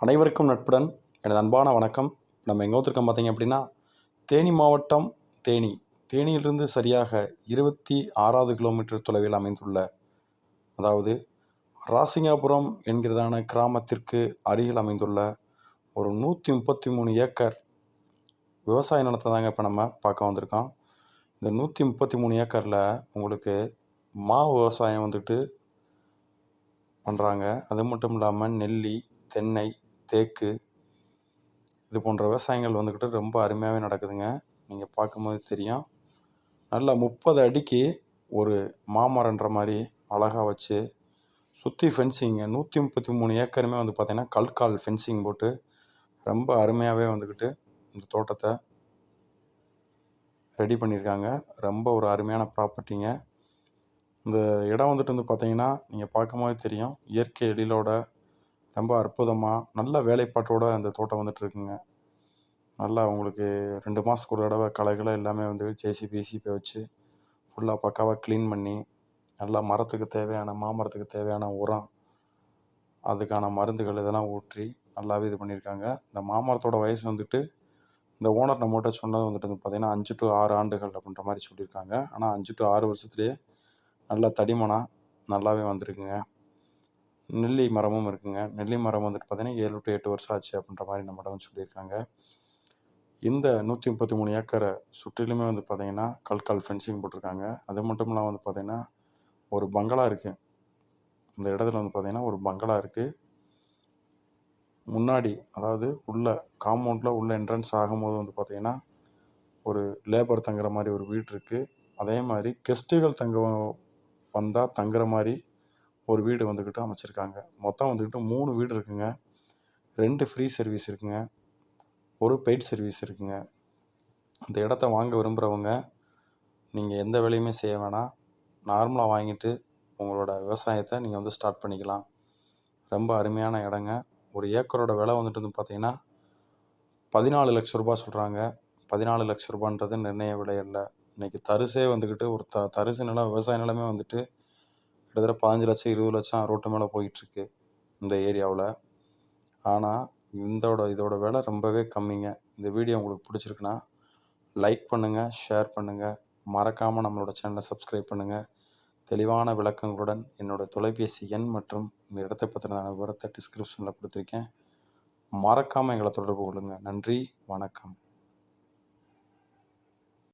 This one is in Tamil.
அனைவருக்கும் நட்புடன். எனது அன்பான வணக்கம். நம்ம எங்கே வந்திருக்கோம் பார்த்தீங்க அப்படின்னா தேனி மாவட்டம் தேனி. தேனியிலிருந்து சரியாக இருபத்தி ஆறாவது கிலோமீட்டர் தொலைவில் அமைந்துள்ள அதாவது ராசிங்காபுரம் என்கிறதான கிராமத்திற்கு அருகில் அமைந்துள்ள ஒரு நூற்றி முப்பத்தி மூணு ஏக்கர் விவசாய நிலத்தை தாங்க இப்போ நம்ம பார்க்க வந்திருக்கோம். இந்த நூற்றி முப்பத்தி மூணு ஏக்கரில் உங்களுக்கு மா விவசாயம் வந்துட்டு பண்ணுறாங்க அது மட்டும் இல்லாமல் நெல்லி தென்னை தேக்கு இது போன்ற விவசாயங்கள் வந்துக்கிட்டு ரொம்ப அருமையாகவே நடக்குதுங்க. நீங்கள் பார்க்கும்போது தெரியும். நல்லா முப்பது அடிக்கு ஒரு மாமரன்ற மாதிரி அழகாக வச்சு சுற்றி ஃபென்சிங்கு நூற்றி முப்பத்தி மூணு ஏக்கருமே வந்து பார்த்திங்கன்னா கல்கால் ஃபென்சிங் போட்டு ரொம்ப அருமையாகவே வந்துக்கிட்டு இந்த தோட்டத்தை ரெடி பண்ணியிருக்காங்க. ரொம்ப ஒரு அருமையான ப்ராப்பர்ட்டிங்க இந்த இடம் வந்துட்டு வந்து பார்த்தீங்கன்னா நீங்கள் பார்க்கும்போது தெரியும். இயற்கை எழிலோட ரொம்ப அற்புதமாக நல்ல வேலைப்பாட்டோட அந்த தோட்டம் வந்துட்டு இருக்குங்க நல்லா உங்களுக்கு ரெண்டு மாதத்துக்கு ஒரு தடவை களைகளை எல்லாமே வந்து ஜேசிபி போய் வச்சு ஃபுல்லாக பக்காவாக க்ளீன் பண்ணி நல்லா மரத்துக்கு தேவையான மாமரத்துக்கு தேவையான உரம் அதுக்கான மருந்துகள் இதெல்லாம் ஊற்றி நல்லாவே இது பண்ணியிருக்காங்க. இந்த மாமரத்தோட வயசு வந்துட்டு இந்த ஓனர் நம்மகிட்ட சொன்னது வந்துட்டு வந்து பார்த்திங்கன்னா அஞ்சு டு ஆறு ஆண்டுகள் அப்படின்ற மாதிரி சொல்லியிருக்காங்க. ஆனால் அஞ்சு டு ஆறு வருஷத்துலேயே நல்லா தடிமனாக நல்லாவே வந்திருக்குங்க. நெல்லி மரமும் இருக்குங்க. நெல்லி மரம் வந்துட்டு பார்த்தீங்கன்னா ஏழு டு எட்டு வருஷம் ஆச்சு அப்படின்ற மாதிரி நம்மகிட்ட வந்து சொல்லியிருக்காங்க. இந்த நூற்றி முப்பத்தி மூணு ஏக்கரை சுற்றிலுமே வந்து பார்த்தீங்கன்னா கல்கால் ஃபென்சிங் போட்டிருக்காங்க. அது மட்டும் இல்லாமல் வந்து பார்த்தீங்கன்னா ஒரு பங்களா இருக்குது இந்த இடத்துல வந்து பார்த்தீங்கன்னா ஒரு பங்களா இருக்குது முன்னாடி அதாவது உள்ள காம்பவுண்டில் உள்ள என்ட்ரன்ஸ் ஆகும்போது வந்து பார்த்தீங்கன்னா ஒரு லேபர் தங்குற மாதிரி ஒரு வீடு இருக்குது அதே மாதிரி கெஸ்ட்டுகள் தங்க வந்தால் தங்குற மாதிரி ஒரு வீடு வந்துக்கிட்டு அமைச்சிருக்காங்க. மொத்தம் வந்துக்கிட்டு மூணு வீடு இருக்குங்க. ரெண்டு ஃப்ரீ சர்வீஸ் இருக்குங்க. ஒரு பெய்ட் சர்வீஸ் இருக்குங்க. இந்த இடத்த வாங்க விரும்புகிறவங்க நீங்கள் எந்த வேலையுமே செய்ய வேணாம். நார்மலாக வாங்கிட்டு உங்களோட விவசாயத்தை நீங்கள் வந்து ஸ்டார்ட் பண்ணிக்கலாம். ரொம்ப அருமையான இடங்க. ஒரு ஏக்கரோட விலை வந்துட்டு வந்து பார்த்தீங்கன்னா பதினாலு லட்ச ரூபா சொல்கிறாங்க பதினாலு லட்ச ரூபான்றது நிர்ணய விலை இல்லை இன்றைக்கி தரிசே வந்துக்கிட்டு ஒரு த தரிசு நிலம் விவசாய நிலமே வந்துட்டு கிட்டத்தட்ட பதினஞ்சு லட்சம் இருபது லட்சம் ரோட்டு மேலே போயிட்டுருக்கு இந்த ஏரியாவில். ஆனால் இந்தோட இதோட விலை ரொம்பவே கம்மிங்க. இந்த வீடியோ உங்களுக்கு பிடிச்சிருக்குன்னா லைக் பண்ணுங்கள் ஷேர் பண்ணுங்கள் மறக்காமல் நம்மளோட சேனலை சப்ஸ்கிரைப் பண்ணுங்கள் தெளிவான விளக்கங்களுடன் என்னோடய தொலைபேசி எண் மற்றும் இந்த இடத்தை பற்றின விவரத்தை டிஸ்கிரிப்ஷனில் கொடுத்துருக்கேன். மறக்காமல் எங்களை தொடர்பு கொள்ளுங்கள் நன்றி வணக்கம்.